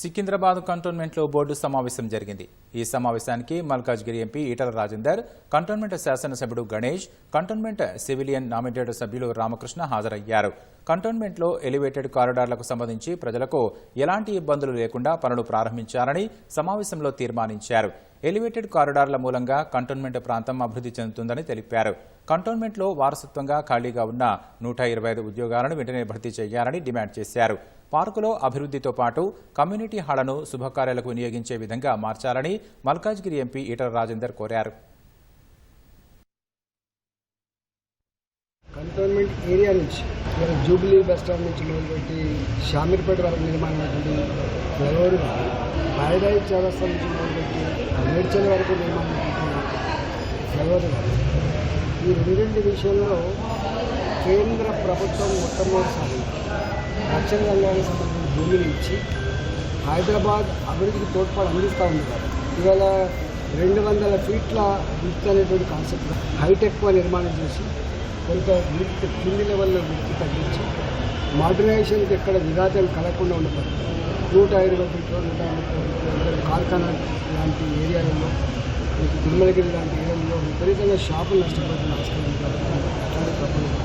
Secunderabad కంటోన్మెంట్లో board సమావేశం జరిగింది. ఈ సమావేశానికి మల్కాజ్గిరి ఎంపీ ఈటల రాజేందర్ కంటోన్మెంట్ శాసనసభ్యుడు గణేష్ కంటోన్మెంట్ సివిలియన్ నామినేటెడ్ సభ్యులు రామకృష్ణ హాజరయ్యారు. కంటోన్మెంట్లో ఎలివేటెడ్ కారిడార్లకు సంబంధించి ప్రజలకు ఎలాంటి ఇబ్బందులు లేకుండా పనులు ప్రారంభించాలని సమావేశంలో తీర్మానించారు. ఎలివేటెడ్ కారిడార్ల మూలంగా కంటోన్మెంట్ ప్రాంతం అభివృద్ధి చెందుతుందని తెలిపారు. కంటోన్మెంట్లో వారసత్వంగా ఖాళీగా ఉన్న నూట ఇరవై ఐదు ఉద్యోగాలను వెంటనే భర్తీ చేయాలని డిమాండ్ చేశారు. పార్కులో అభివృద్ధితో పాటు కమ్యూనిటీ హాళ్ళను శుభకార్యాలకు వినియోగించే విధంగా మార్చాలని మల్కాజ్గిరి ఎంపీ ఈటల రాజేందర్ కోరారు. కంటోన్మెంట్ ఏరియా నుంచి జూబ్లీ బస్ స్టాండ్ నుంచి మొదలుపెట్టి షామీర్పేట వరకు నిర్మాణమైనటువంటి ఫ్లైఓవర్ కానీ పారడైజ్ చౌరస్తా నుంచి మొదలుపెట్టి మేడ్చల్ వరకు నిర్మాణమైనటువంటి ఫ్లైఓవర్ ఈ రెండింటి విషయంలో కేంద్ర ప్రభుత్వం మొట్టమొదటిసారి రక్షణ రంగానికి సంబంధించిన భూమిని ఇచ్చి హైదరాబాద్ అభివృద్ధికి తోడ్పాటు అందిస్తూ ఉంది. ఇవాళ రెండు వందల ఫీట్ల విత్ అనేటువంటి కాన్సెప్ట్ హైటెక్ నిర్మాణం చేసి కొంత విత్ కింది లెవెల్లో విత్ తగ్గించి మోడర్నైజేషన్కి ఎక్కడ విఘాతం కలగకుండా ఉండదు నూట ఇరవై ఫీట్లు నూట ముప్పై కార్ఖానా లాంటి ఏరియాలలో తిరుమలగిరి లాంటి ఏరియాలో విపరీతంగా షాపులు నష్టపోతున్న ఆస్కారం